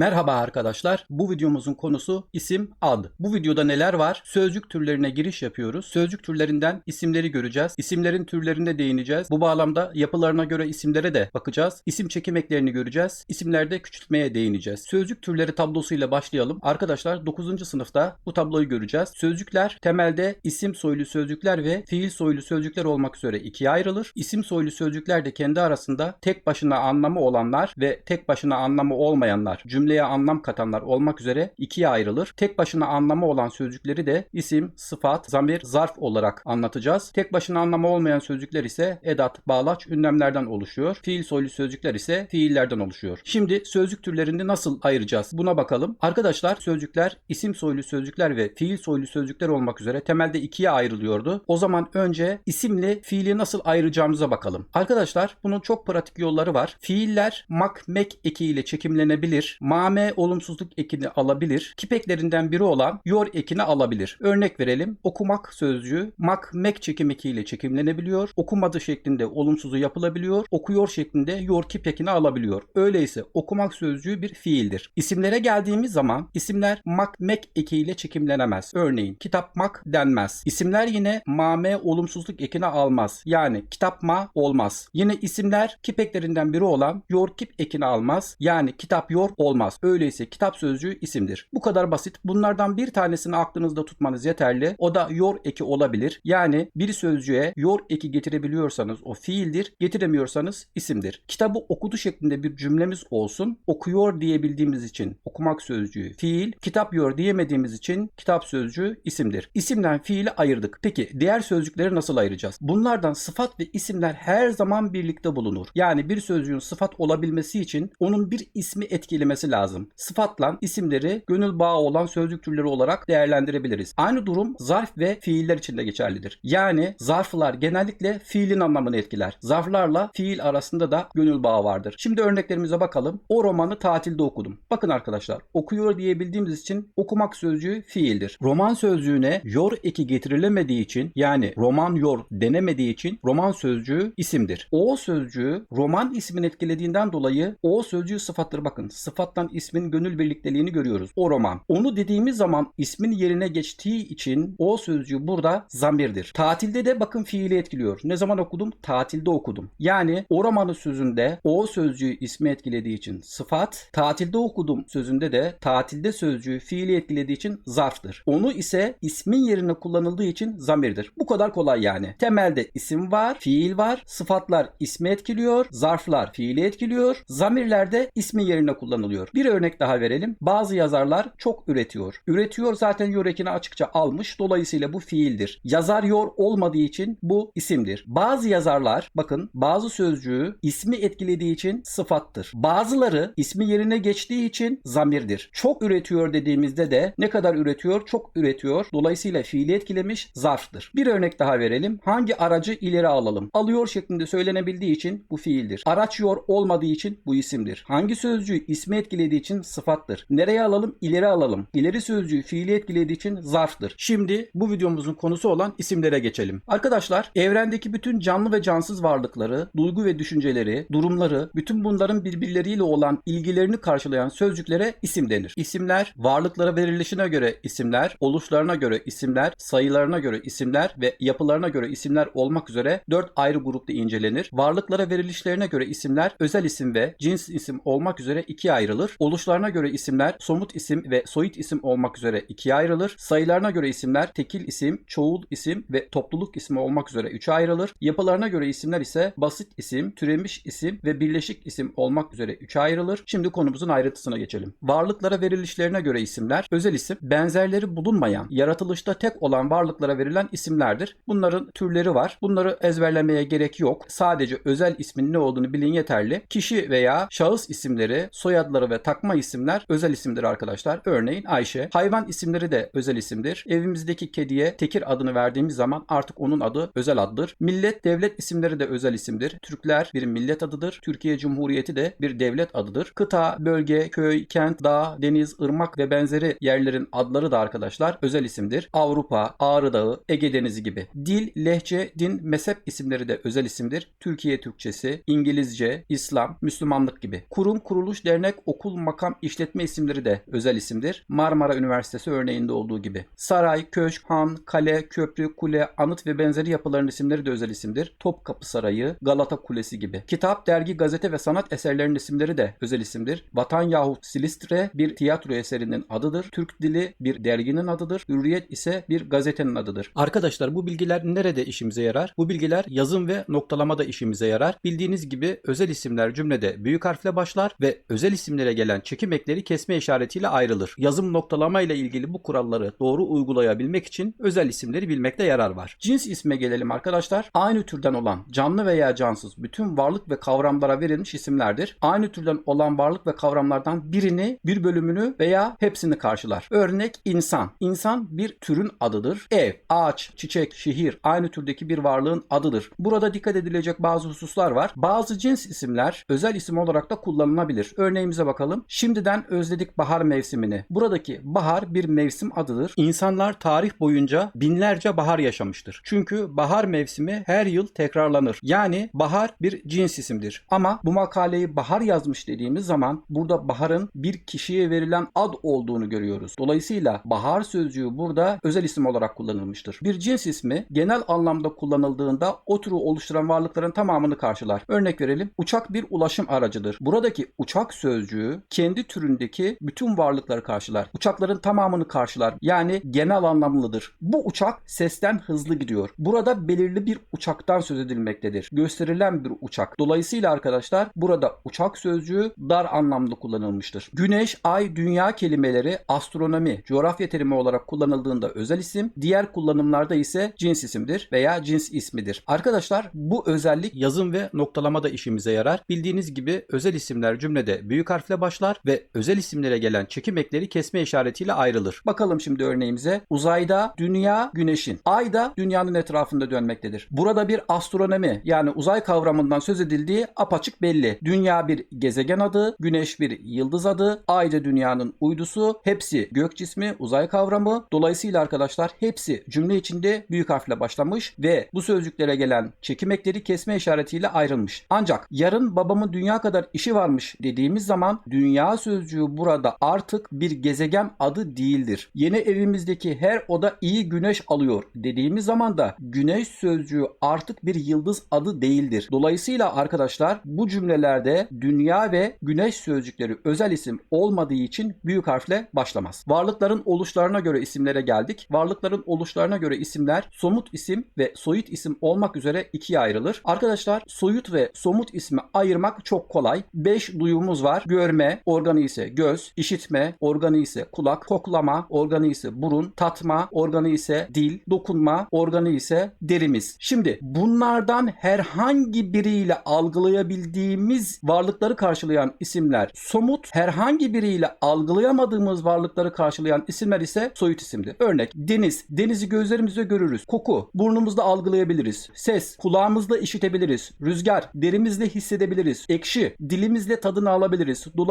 Merhaba arkadaşlar. Bu videomuzun konusu isim ad. Bu videoda neler var? Sözcük türlerine giriş yapıyoruz. Sözcük türlerinden isimleri göreceğiz. İsimlerin türlerine değineceğiz. Bu bağlamda yapılarına göre isimlere de bakacağız. İsim çekim eklerini göreceğiz. İsimlerde küçültmeye değineceğiz. Sözcük türleri tablosuyla başlayalım. Arkadaşlar 9. sınıfta bu tabloyu göreceğiz. Sözcükler temelde isim soylu sözcükler ve fiil soylu sözcükler olmak üzere ikiye ayrılır. İsim soylu sözcükler de kendi arasında tek başına anlamı olanlar ve tek başına anlamı olmayanlar, cümleye anlam katanlar olmak üzere ikiye ayrılır. Tek başına anlamı olan sözcükleri de isim, sıfat, zamir, zarf olarak anlatacağız. Tek başına anlamı olmayan sözcükler ise edat, bağlaç, ünlemlerden oluşuyor. Fiil soylu sözcükler ise fiillerden oluşuyor. Şimdi sözcük türlerini nasıl ayıracağız? Buna bakalım. Arkadaşlar sözcükler isim soylu sözcükler ve fiil soylu sözcükler olmak üzere temelde ikiye ayrılıyordu. O zaman önce isimli fiili nasıl ayıracağımıza bakalım. Arkadaşlar bunun çok pratik yolları var. Fiiller mak, mek eki çekimlenebilir. Mame olumsuzluk ekini alabilir. Kipeklerinden biri olan yor ekini alabilir. Örnek verelim. Okumak sözcüğü mak, mek çekim eki ile çekimlenebiliyor. Okumadı şeklinde olumsuzu yapılabiliyor. Okuyor şeklinde yor kip ekini alabiliyor. Öyleyse okumak sözcüğü bir fiildir. İsimlere geldiğimiz zaman isimler mak, mek eki ile çekimlenemez. Örneğin kitapmak denmez. İsimler yine mame olumsuzluk ekini almaz. Yani kitapma olmaz. Yine isimler kipeklerinden biri olan yor kip ekini almaz. Yani kitap yor olmaz. Öyleyse kitap sözcüğü isimdir. Bu kadar basit. Bunlardan bir tanesini aklınızda tutmanız yeterli. O da yor eki olabilir. Yani bir sözcüğe yor eki getirebiliyorsanız o fiildir. Getiremiyorsanız isimdir. Kitabı okudu şeklinde bir cümlemiz olsun. Okuyor diyebildiğimiz için okumak sözcüğü fiil. Kitap yor diyemediğimiz için kitap sözcüğü isimdir. İsimden fiili ayırdık. Peki diğer sözcükleri nasıl ayıracağız? Bunlardan sıfat ve isimler her zaman birlikte bulunur. Yani bir sözcüğün sıfat olabilmesi için onun bir ismi etkilemesi lazım. Sıfatla isimleri gönül bağı olan sözcük türleri olarak değerlendirebiliriz. Aynı durum zarf ve fiiller için de geçerlidir. Yani zarflar genellikle fiilin anlamını etkiler. Zarflarla fiil arasında da gönül bağı vardır. Şimdi örneklerimize bakalım. O romanı tatilde okudum. Bakın arkadaşlar okuyor diyebildiğimiz için okumak sözcüğü fiildir. Roman sözcüğüne yor eki getirilemediği için yani roman yor denemediği için roman sözcüğü isimdir. O sözcüğü roman ismin etkilediğinden dolayı o sözcüğü sıfattır. Bakın sıfattan ismin gönül birlikteliğini görüyoruz. O roman. Onu dediğimiz zaman ismin yerine geçtiği için o sözcüğü burada zamirdir. Tatilde de bakın fiili etkiliyor. Ne zaman okudum? Tatilde okudum. Yani o romanı sözünde o sözcüğü ismi etkilediği için sıfat, tatilde okudum sözünde de tatilde sözcüğü fiili etkilediği için zarftır. Onu ise ismin yerine kullanıldığı için zamirdir. Bu kadar kolay yani. Temelde isim var, fiil var, sıfatlar ismi etkiliyor, zarflar fiili etkiliyor, zamirler de ismin yerine kullanılıyor. Bir örnek daha verelim. Bazı yazarlar çok üretiyor. Üretiyor zaten yor ekini açıkça almış. Dolayısıyla bu fiildir. Yazar yor olmadığı için bu isimdir. Bazı yazarlar bakın bazı sözcüğü ismi etkilediği için sıfattır. Bazıları ismi yerine geçtiği için zamirdir. Çok üretiyor dediğimizde de ne kadar üretiyor? Çok üretiyor. Dolayısıyla fiili etkilemiş zarftır. Bir örnek daha verelim. Hangi aracı ileri alalım? Alıyor şeklinde söylenebildiği için bu fiildir. Araç yor olmadığı için bu isimdir. Hangi sözcüğü ismi etkilediği için sıfattır. Nereye alalım? İleri alalım. İleri sözcüğü fiili etkilediği için zarftır. Şimdi bu videomuzun konusu olan isimlere geçelim. Arkadaşlar evrendeki bütün canlı ve cansız varlıkları, duygu ve düşünceleri, durumları, bütün bunların birbirleriyle olan ilgilerini karşılayan sözcüklere isim denir. İsimler varlıklara verilişine göre isimler, oluşlarına göre isimler, sayılarına göre isimler ve yapılarına göre isimler olmak üzere dört ayrı grupta incelenir. Varlıklara verilişlerine göre isimler özel isim ve cins isim olmak üzere ikiye ayrılır. Oluşlarına göre isimler somut isim ve soyut isim olmak üzere ikiye ayrılır. Sayılarına göre isimler tekil isim, çoğul isim ve topluluk ismi olmak üzere üçe ayrılır. Yapılarına göre isimler ise basit isim, türemiş isim ve birleşik isim olmak üzere üçe ayrılır. Şimdi konumuzun ayrıntısına geçelim. Varlıklara verilişlerine göre isimler özel isim, benzerleri bulunmayan, yaratılışta tek olan varlıklara verilen isimlerdir. Bunların türleri var. Bunları ezberlemeye gerek yok. Sadece özel ismin ne olduğunu bilin yeterli. Kişi veya şahıs isimleri, soyadları ve takma isimler özel isimdir arkadaşlar. Örneğin Ayşe. Hayvan isimleri de özel isimdir. Evimizdeki kediye Tekir adını verdiğimiz zaman artık onun adı özel addır. Millet, devlet isimleri de özel isimdir. Türkler bir millet adıdır. Türkiye Cumhuriyeti de bir devlet adıdır. Kıta, bölge, köy, kent, dağ, deniz, ırmak ve benzeri yerlerin adları da arkadaşlar özel isimdir. Avrupa, Ağrı Dağı, Ege Denizi gibi. Dil, lehçe, din, mezhep isimleri de özel isimdir. Türkiye Türkçesi, İngilizce, İslam, Müslümanlık gibi. Kurum, kuruluş, dernek, okul okul, makam, işletme isimleri de özel isimdir. Marmara Üniversitesi örneğinde olduğu gibi. Saray, köşk, han, kale, köprü, kule, anıt ve benzeri yapıların isimleri de özel isimdir. Topkapı Sarayı, Galata Kulesi gibi. Kitap, dergi, gazete ve sanat eserlerinin isimleri de özel isimdir. Vatan yahut Silistre bir tiyatro eserinin adıdır. Türk Dili bir derginin adıdır. Hürriyet ise bir gazetenin adıdır. Arkadaşlar bu bilgiler nerede işimize yarar? Bu bilgiler yazım ve noktalamada işimize yarar. Bildiğiniz gibi özel isimler cümlede büyük harfle başlar ve özel isimlere gelen çekim ekleri kesme işaretiyle ayrılır. Yazım noktalama ile ilgili bu kuralları doğru uygulayabilmek için özel isimleri bilmekte yarar var. Cins isme gelelim arkadaşlar. Aynı türden olan canlı veya cansız bütün varlık ve kavramlara verilmiş isimlerdir. Aynı türden olan varlık ve kavramlardan birini, bir bölümünü veya hepsini karşılar. Örnek insan. İnsan bir türün adıdır. Ev, ağaç, çiçek, şehir aynı türdeki bir varlığın adıdır. Burada dikkat edilecek bazı hususlar var. Bazı cins isimler özel isim olarak da kullanılabilir. Örneğimize bakalım. Şimdiden özledik bahar mevsimini. Buradaki bahar bir mevsim adıdır. İnsanlar tarih boyunca binlerce bahar yaşamıştır. Çünkü bahar mevsimi her yıl tekrarlanır. Yani bahar bir cins isimdir. Ama bu makaleyi bahar yazmış dediğimiz zaman burada baharın bir kişiye verilen ad olduğunu görüyoruz. Dolayısıyla bahar sözcüğü burada özel isim olarak kullanılmıştır. Bir cins ismi genel anlamda kullanıldığında o türü oluşturan varlıkların tamamını karşılar. Örnek verelim. Uçak bir ulaşım aracıdır. Buradaki uçak sözcüğü kendi türündeki bütün varlıkları karşılar. Uçakların tamamını karşılar. Yani genel anlamlıdır. Bu uçak sesten hızlı gidiyor. Burada belirli bir uçaktan söz edilmektedir. Gösterilen bir uçak. Dolayısıyla arkadaşlar burada uçak sözcüğü dar anlamda kullanılmıştır. Güneş, ay, dünya kelimeleri astronomi, coğrafya terimi olarak kullanıldığında özel isim, diğer kullanımlarda ise cins isimdir veya cins ismidir. Arkadaşlar bu özellik yazım ve noktalamada işimize yarar. Bildiğiniz gibi özel isimler cümlede büyük harfle başlar ve özel isimlere gelen çekim ekleri kesme işaretiyle ayrılır. Bakalım şimdi örneğimize. Uzayda dünya güneşin, ay da dünyanın etrafında dönmektedir. Burada bir astronomi yani uzay kavramından söz edildiği apaçık belli. Dünya bir gezegen adı, güneş bir yıldız adı, ay da dünyanın uydusu. Hepsi gök cismi, uzay kavramı. Dolayısıyla arkadaşlar hepsi cümle içinde büyük harfle başlamış ve bu sözcüklere gelen çekim ekleri kesme işaretiyle ayrılmış. Ancak yarın babamın dünya kadar işi varmış dediğimiz zaman dünya sözcüğü burada artık bir gezegen adı değildir. Yeni evimizdeki her oda iyi güneş alıyor dediğimiz zaman da güneş sözcüğü artık bir yıldız adı değildir. Dolayısıyla arkadaşlar bu cümlelerde dünya ve güneş sözcükleri özel isim olmadığı için büyük harfle başlamaz. Varlıkların oluşlarına göre isimlere geldik. Varlıkların oluşlarına göre isimler somut isim ve soyut isim olmak üzere ikiye ayrılır. Arkadaşlar soyut ve somut ismi ayırmak çok kolay. 5 duyumuz var. Görme, organı ise göz, işitme, organı ise kulak, koklama, organı ise burun, tatma, organı ise dil, dokunma, organı ise derimiz. Şimdi bunlardan herhangi biriyle algılayabildiğimiz varlıkları karşılayan isimler somut, herhangi biriyle algılayamadığımız varlıkları karşılayan isimler ise soyut isimdir. Örnek deniz, denizi gözlerimizle görürüz. Koku, burnumuzda algılayabiliriz. Ses, kulağımızla işitebiliriz. Rüzgar, derimizle hissedebiliriz. Ekşi, dilimizle tadını alabiliriz. Dolayısıyla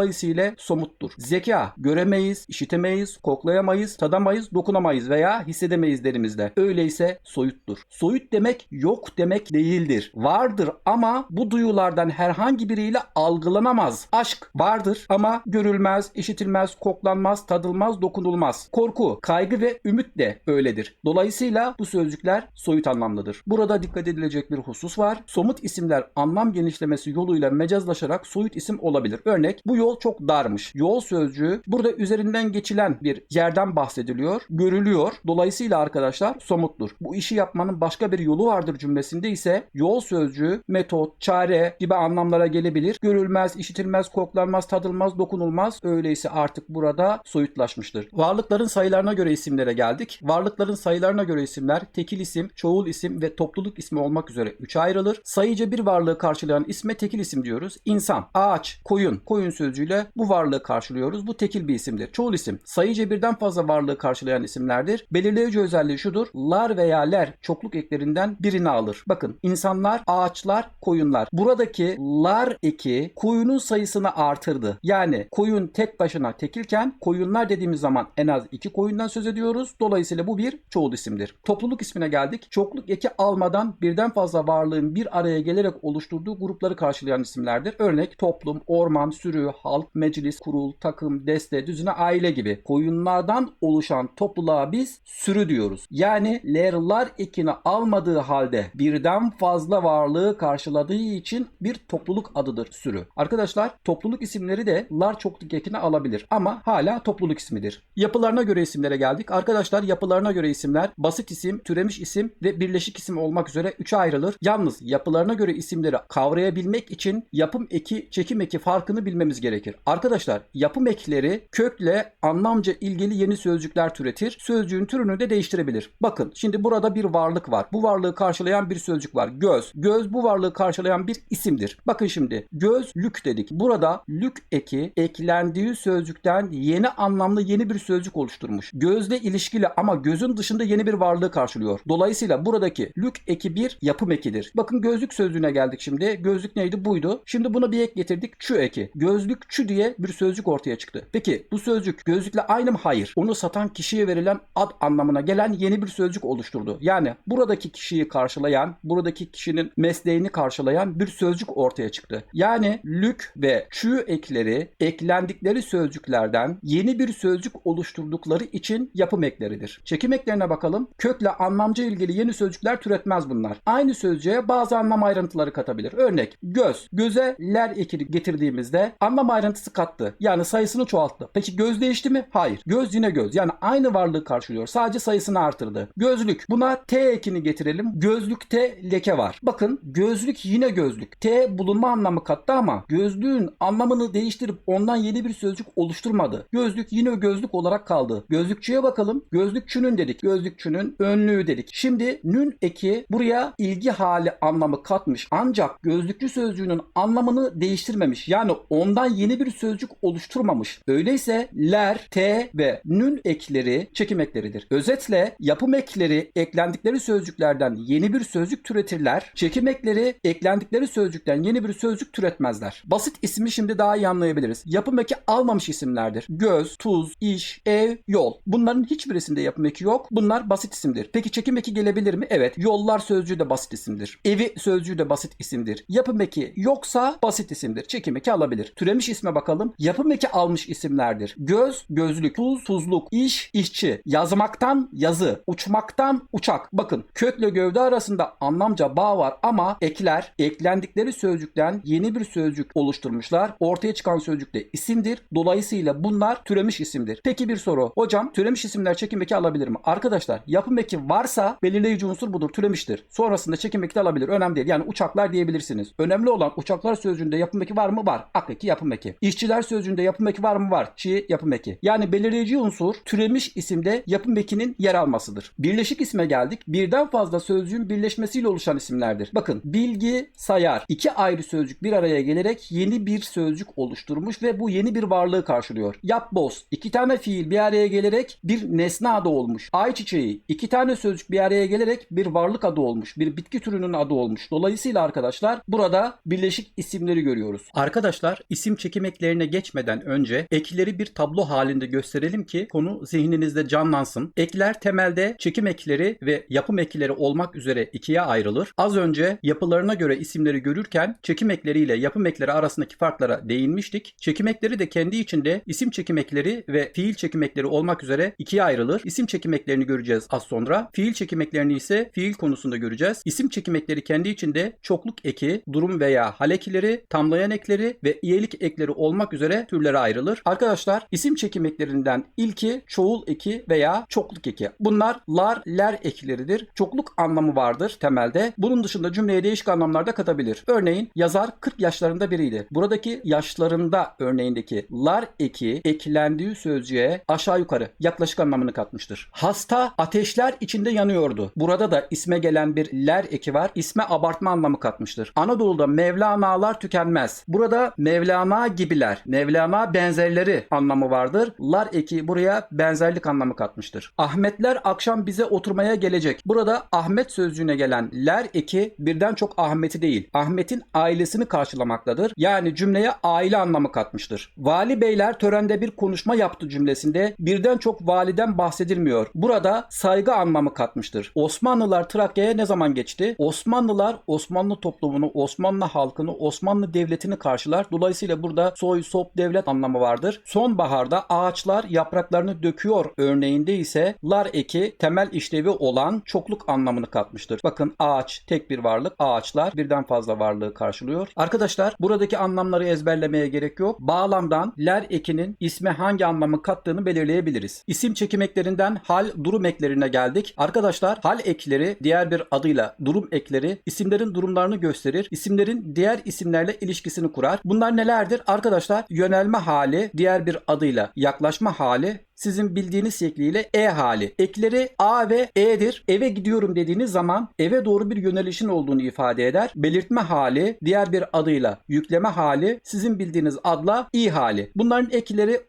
somuttur. Zeka, göremeyiz, işitemeyiz, koklayamayız, tadamayız, dokunamayız veya hissedemeyiz derimizle. Öyleyse soyuttur. Soyut demek yok demek değildir. Vardır ama bu duyulardan herhangi biriyle algılanamaz. Aşk vardır ama görülmez, işitilmez, koklanmaz, tadılmaz, dokunulmaz. Korku, kaygı ve ümit de öyledir. Dolayısıyla bu sözcükler soyut anlamlıdır. Burada dikkat edilecek bir husus var. Somut isimler anlam genişlemesi yoluyla mecazlaşarak soyut isim olabilir. Örnek bu yol çok darmış. Yol sözcüğü burada üzerinden geçilen bir yerden bahsediliyor, görülüyor. Dolayısıyla arkadaşlar somuttur. Bu işi yapmanın başka bir yolu vardır cümlesinde ise yol sözcüğü metot, çare gibi anlamlara gelebilir. Görülmez, işitilmez, koklanmaz, tadılmaz, dokunulmaz. Öyleyse artık burada soyutlaşmıştır. Varlıkların sayılarına göre isimlere geldik. Varlıkların sayılarına göre isimler tekil isim, çoğul isim ve topluluk ismi olmak üzere 3'e ayrılır. Sayıca bir varlığı karşılayan isme tekil isim diyoruz. İnsan, ağaç, koyun, koyun sözcüğüyle bu varlığı karşılıyoruz. Bu tekil bir isimdir. Çoğul isim, sayıca birden fazla varlığı karşılayan isimlerdir. Belirleyici özelliği şudur. Lar veya ler çokluk eklerinden birini alır. Bakın insanlar, ağaçlar, koyunlar. Buradaki lar eki koyunun sayısını artırdı. Yani koyun tek başına tekilken koyunlar dediğimiz zaman en az iki koyundan söz ediyoruz. Dolayısıyla bu bir çoğul isimdir. Topluluk ismine geldik. Çokluk eki almadan birden fazla varlığın bir araya gelerek oluşturduğu grupları karşılayan isimlerdir. Örnek toplum, orman, sürü, halk, meclis, kurul, takım, deste, düzine, aile gibi koyunlardan oluşan topluluğa biz sürü diyoruz. Yani lerlar ekini almadığı halde birden fazla varlığı karşıladığı için bir topluluk adıdır sürü. Arkadaşlar topluluk isimleri de lar çokluk ekini alabilir ama hala topluluk ismidir. Yapılarına göre isimlere geldik. Arkadaşlar yapılarına göre isimler basit isim, türemiş isim ve birleşik isim olmak üzere üçe ayrılır. Yalnız yapılarına göre isimleri kavrayabilmek için yapım eki, çekim eki farkını bilmemiz gerekir. Arkadaşlar yapım ekleri kökle anlamca ilgili yeni sözcükler türetir. Sözcüğün türünü de değiştirebilir. Bakın şimdi burada bir varlık var. Bu varlığı karşılayan bir sözcük var. Göz. Göz bu varlığı karşılayan bir isimdir. Bakın şimdi gözlük dedik. Burada lük eki eklendiği sözcükten yeni anlamlı yeni bir sözcük oluşturmuş. Gözle ilişkili ama gözün dışında yeni bir varlığı karşılıyor. Dolayısıyla buradaki lük eki bir yapım ekidir. Bakın gözlük sözcüğüne geldik şimdi. Gözlük neydi? Buydu. Şimdi buna bir ek getirdik. Çü eki. Gözlükçü diye bir sözcük ortaya çıktı. Peki bu sözcük gözlükle aynı mı? Hayır. Onu satan kişiye verilen ad anlamına gelen yeni bir sözcük oluşturdu. Yani buradaki kişiyi karşılayan, buradaki kişinin mesleğini karşılayan bir sözcük ortaya çıktı. Yani lük ve çü ekleri eklendikleri sözcüklerden yeni bir sözcük oluşturdukları için yapım ekleridir. Çekim eklerine bakalım. Kökle anlamca ilgili yeni sözcükler türetmez bunlar. Aynı sözcüğe bazı anlam ayrıntıları katabilir. Örnek göz. Göze ler ekini getirdiğimizde anlam ayrıntısı kattı. Yani sayısını çoğalttı. Peki göz değişti mi? Hayır. Göz yine göz. Yani aynı varlığı karşılıyor. Sadece sayısını artırdı. Gözlük. Buna T ekini getirelim. Gözlükte leke var. Bakın gözlük yine gözlük. T bulunma anlamı kattı ama gözlüğün anlamını değiştirip ondan yeni bir sözcük oluşturmadı. Gözlük yine gözlük olarak kaldı. Gözlükçüye bakalım. Gözlükçünün dedik. Gözlükçünün önlüğü dedik. Şimdi nün eki buraya ilgi hali anlamı katmış. Ancak gözlükçü sözcüğünün anlamını değiştirmemiş. Yani ondan yeni bir sözcük oluşturmamış. Öyleyse ler, t ve nün ekleri çekim ekleridir. Özetle yapım ekleri eklendikleri sözcüklerden yeni bir sözcük türetirler. Çekim ekleri eklendikleri sözcükten yeni bir sözcük türetmezler. Basit ismi şimdi daha iyi anlayabiliriz. Yapım eki almamış isimlerdir. Göz, tuz, iş, ev, yol. Bunların hiçbirisinde yapım eki yok. Bunlar basit isimdir. Peki çekim eki gelebilir mi? Evet. Yollar sözcüğü de basit isimdir. Evi sözcüğü de basit isimdir. Yapım eki yoksa basit isimdir. Çekim eki alabilir. Türemiş isme bakalım. Yapım eki almış isimlerdir. Göz, gözlük, tuz, tuzluk, iş, işçi, yazmaktan yazı, uçmaktan uçak. Bakın kökle gövde arasında anlamca bağ var ama ekler eklendikleri sözcükten yeni bir sözcük oluşturmuşlar. Ortaya çıkan sözcük de isimdir. Dolayısıyla bunlar türemiş isimdir. Peki bir soru. Hocam türemiş isimler çekim eki alabilir mi? Arkadaşlar yapım eki varsa belirleyici unsur budur. Türemiştir. Sonrasında çekim eki de alabilir. Önemli değil. Yani uçaklar diyebilirsiniz. Önemli olan uçaklar sözcüğünde yapım eki var mı? Var. Ak eki yapım eki. İşçiler sözcüğünde yapım eki var mı? Var. Çi yapım eki. Yani belirleyici unsur türemiş isimde yapım ekinin yer almasıdır. Birleşik isme geldik. Birden fazla sözcüğün birleşmesiyle oluşan isimlerdir. Bakın bilgi, sayar. iki ayrı sözcük bir araya gelerek yeni bir sözcük oluşturmuş ve bu yeni bir varlığı karşılıyor. Yap boz. iki tane fiil bir araya gelerek bir nesne adı olmuş. Ay çiçeği. iki tane sözcük bir araya gelerek bir varlık adı olmuş. Bir bitki türünün adı olmuş. Dolayısıyla arkadaşlar burada birleşik isimleri görüyoruz. Arkadaşlar isim çekim eklerine geçmeden önce ekleri bir tablo halinde gösterelim ki konu zihninizde canlansın. Ekler temelde çekim ekleri ve yapım ekleri olmak üzere ikiye ayrılır. Az önce yapılarına göre isimleri görürken çekim ekleriyle yapım ekleri arasındaki farklara değinmiştik. Çekim ekleri de kendi içinde isim çekim ekleri ve fiil çekim ekleri olmak üzere ikiye ayrılır. İsim çekim eklerini göreceğiz az sonra. Fiil çekim eklerini ise fiil konusunda göreceğiz. İsim çekim ekleri kendi içinde çokluk eki, durum veya hal ekleri, tamlayan ekleri ve iyelik ekleri olmak üzere türlere ayrılır. Arkadaşlar isim çekim eklerinden ilki çoğul eki veya çokluk eki. Bunlar lar, ler ekleridir. Çokluk anlamı vardır temelde. Bunun dışında cümleye değişik anlamlarda katabilir. Örneğin yazar 40 yaşlarında biriydi. Buradaki yaşlarında örneğindeki lar eki eklendiği sözcüğe aşağı yukarı yaklaşık anlamını katmıştır. Hasta ateşler içinde yanıyordu. Burada da isme gelen bir ler eki var. İsme abartma anlamı katmıştır. Anadolu'da Mevlana'lar tükenmez. Burada Mevlana gibiler, Mevlana benzerleri anlamı vardır. Lar eki buraya benzerlik anlamı katmıştır. Ahmetler akşam bize oturmaya gelecek. Burada Ahmet sözcüğüne gelen ler eki birden çok Ahmet'i değil, Ahmet'in ailesini karşılamaktadır. Yani cümleye aile anlamı katmıştır. Vali beyler törende bir konuşma yaptı cümlesinde birden çok validen bahsedilmiyor. Burada saygı anlamı katmıştır. Osmanlılar Trakya'ya ne zaman geçti? Osmanlılar Osmanlı toplumunu, Osmanlı halkını, Osmanlı devletini karşılar. Dolayısıyla burada burada soy, sop, devlet anlamı vardır. Sonbaharda ağaçlar yapraklarını döküyor örneğinde ise lar eki temel işlevi olan çokluk anlamını katmıştır. Bakın ağaç tek bir varlık, ağaçlar birden fazla varlığı karşılıyor. Arkadaşlar buradaki anlamları ezberlemeye gerek yok. Bağlamdan ler ekinin isme hangi anlamı kattığını belirleyebiliriz. İsim çekim eklerinden hal, durum eklerine geldik. Arkadaşlar hal ekleri diğer bir adıyla durum ekleri isimlerin durumlarını gösterir. İsimlerin diğer isimlerle ilişkisini kurar. Bunlar nelerdir? Arkadaşlar yönelme hali, diğer bir adıyla yaklaşma hali, sizin bildiğiniz şekliyle E hali. Ekleri A ve E'dir. Eve gidiyorum dediğiniz zaman eve doğru bir yönelişin olduğunu ifade eder. Belirtme hali, diğer bir adıyla yükleme hali, sizin bildiğiniz adla İ hali. Bunların ekleri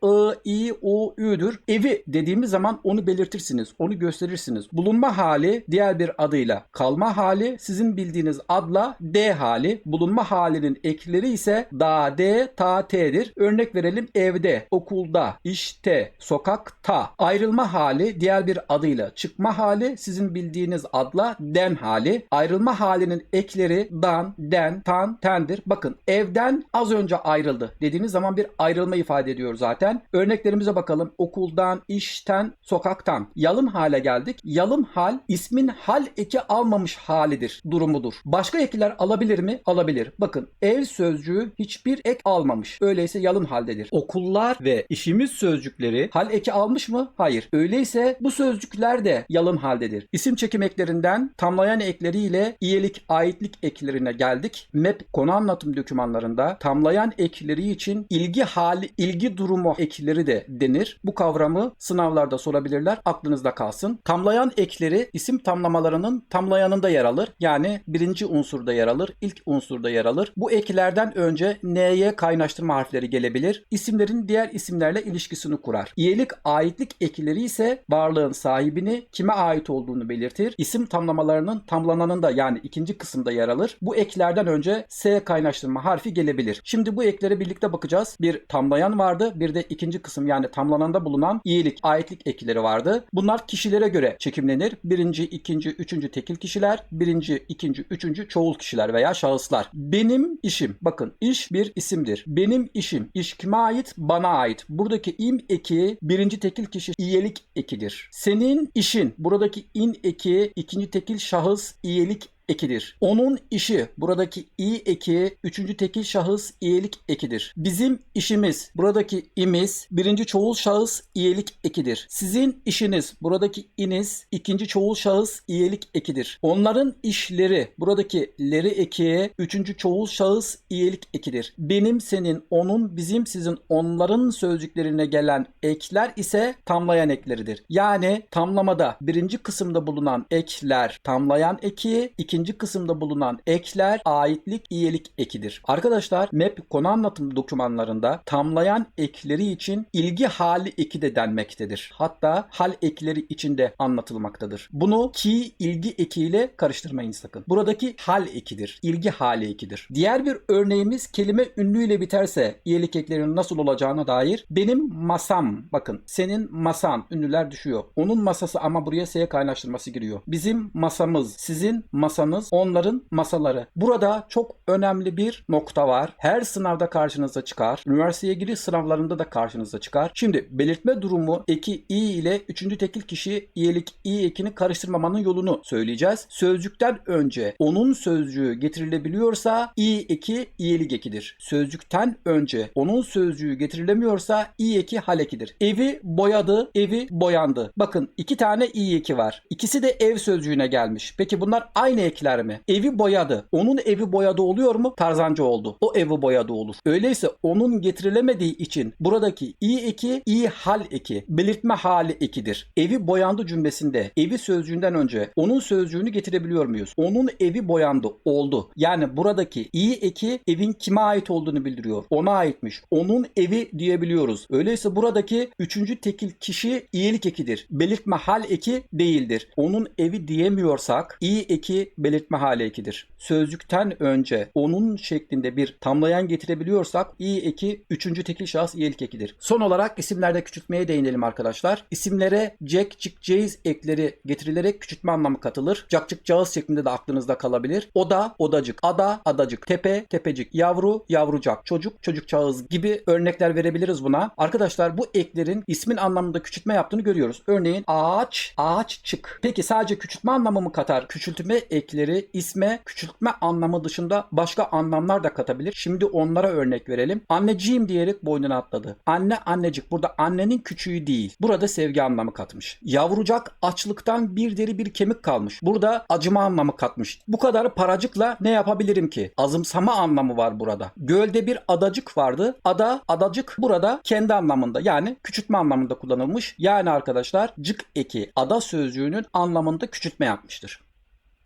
I, I, U, Ü'dür. Evi dediğimiz zaman onu belirtirsiniz, onu gösterirsiniz. Bulunma hali, diğer bir adıyla kalma hali, sizin bildiğiniz adla D hali. Bulunma halinin ekleri ise da, D, ta, T'dir. Örnek verelim evde, okulda, işte, sokakta. Ayrılma hali diğer bir adıyla çıkma hali sizin bildiğiniz adla den hali. Ayrılma halinin ekleri dan, den, tan, tendir. Bakın evden az önce ayrıldı dediğiniz zaman bir ayrılma ifade ediyor zaten. Örneklerimize bakalım. Okuldan, işten, sokaktan. Yalın hale geldik. Yalın hal ismin hal eki almamış halidir, durumudur. Başka ekler alabilir mi? Alabilir. Bakın ev sözcüğü hiçbir ek almamış. Öyleyse yalın haldedir. Okullar ve işimiz sözcükleri hal eki almış mı? Hayır. Öyleyse bu sözcükler de yalın haldedir. İsim çekim eklerinden tamlayan ekleriyle iyelik, aitlik eklerine geldik. MEP konu anlatım dokümanlarında tamlayan ekleri için ilgi hali, ilgi durumu ekleri de denir. Bu kavramı sınavlarda sorabilirler. Aklınızda kalsın. Tamlayan ekleri isim tamlamalarının tamlayanında yer alır. Yani birinci unsurda yer alır, ilk unsurda yer alır. Bu eklerden önce n'ye kaynaştırma harfleri gelebilir. İsimlerin diğer isimlerle ilişkisini kurar. İyelik, aitlik ekleri ise varlığın sahibini kime ait olduğunu belirtir. İsim tamlamalarının tamlananında yani ikinci kısımda yer alır. Bu eklerden önce S kaynaştırma harfi gelebilir. Şimdi bu eklere birlikte bakacağız. Bir tamlayan vardı. Bir de ikinci kısım yani tamlananda bulunan iyilik, aitlik ekleri vardı. Bunlar kişilere göre çekimlenir. Birinci, ikinci, üçüncü tekil kişiler. Birinci, ikinci, üçüncü çoğul kişiler veya şahıslar. Benim işim. Bakın iş bir isimdir. Benim işim. İş kime ait? Bana ait. Buradaki im eki birinci tekil kişi iyelik ekidir. Senin işin. Buradaki in eki ikinci tekil şahıs iyelik ekidir. Onun işi buradaki i eki üçüncü tekil şahıs iyelik ekidir. Bizim işimiz buradaki imiz birinci çoğul şahıs iyelik ekidir. Sizin işiniz buradaki iniz ikinci çoğul şahıs iyelik ekidir. Onların işleri buradaki leri eki üçüncü çoğul şahıs iyelik ekidir. Benim senin onun bizim sizin onların sözcüklerine gelen ekler ise tamlayan ekleridir. Yani tamlamada birinci kısımda bulunan ekler tamlayan eki ikinci ikinci kısımda bulunan ekler aitlik iyelik ekidir. Arkadaşlar MEP konu anlatım dokümanlarında tamlayan ekleri için ilgi hali eki de denmektedir. Hatta hal ekleri içinde anlatılmaktadır. Bunu ki ilgi ekiyle karıştırmayın sakın. Buradaki hal ekidir. İlgi hali ekidir. Diğer bir örneğimiz kelime ünlüyle biterse iyelik eklerinin nasıl olacağına dair benim masam bakın senin masan ünlüler düşüyor. Onun masası ama buraya S kaynaştırması giriyor. Bizim masamız sizin masanız onların masaları. Burada çok önemli bir nokta var. Her sınavda karşınıza çıkar. Üniversiteye giriş sınavlarında da karşınıza çıkar. Şimdi belirtme durumu eki i ile üçüncü tekil kişi iyelik i ekini karıştırmamanın yolunu söyleyeceğiz. Sözcükten önce onun sözcüğü getirilebiliyorsa i eki iyelik ekidir. Sözcükten önce onun sözcüğü getirilemiyorsa i eki hal ekidir. Evi boyadı, evi boyandı. Bakın iki tane i eki var. İkisi de ev sözcüğüne gelmiş. Peki bunlar aynı ekler mi? Evi boyadı. Onun evi boyadı oluyor mu? Tarzancı oldu. O evi boyadı olur. Öyleyse onun getirilemediği için buradaki i eki i hal eki belirtme hali ekidir. Evi boyandı cümlesinde evi sözcüğünden önce onun sözcüğünü getirebiliyor muyuz? Onun evi boyandı oldu. Yani buradaki i eki evin kime ait olduğunu bildiriyor. Ona aitmiş. Onun evi diyebiliyoruz. Öyleyse buradaki üçüncü tekil kişi iyilik ekidir. Belirtme hal eki değildir. Onun evi diyemiyorsak i eki belirtme hali ekidir. sözcükten önce onun şeklinde bir tamlayan getirebiliyorsak i eki üçüncü tekil şahıs iyilik ekidir. Son olarak isimlerde küçültmeye değinelim arkadaşlar. İsimlere cek, cik, ceyiz ekleri getirilerek küçültme anlamı katılır. Cak, cık, cağız şeklinde de aklınızda kalabilir. Oda, odacık, ada, adacık, tepe, tepecik, yavru, yavrucak, çocuk, çocukcağız gibi örnekler verebiliriz buna. Arkadaşlar bu eklerin ismin anlamında küçültme yaptığını görüyoruz. Örneğin ağaç, ağaç çık. Peki sadece küçültme anlamı mı katar? Küçültme ekleri isme küçültme anlamı dışında başka anlamlar da katabilir. Şimdi onlara örnek verelim. Anneciğim diyerek boynuna atladı. Anne annecik burada annenin küçüğü değil. Burada sevgi anlamı katmış. Yavrucak açlıktan bir deri bir kemik kalmış. Burada acıma anlamı katmış. Bu kadar paracıkla ne yapabilirim ki? Azımsama anlamı var burada. Gölde bir adacık vardı. Ada, adacık burada kendi anlamında yani küçültme anlamında kullanılmış. Yani arkadaşlar cık eki ada sözcüğünün anlamında küçültme yapmıştır.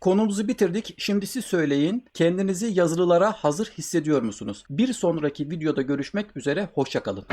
Konumuzu bitirdik. Şimdi siz söyleyin. Kendinizi yazılılara hazır hissediyor musunuz? Bir sonraki videoda görüşmek üzere. Hoşçakalın.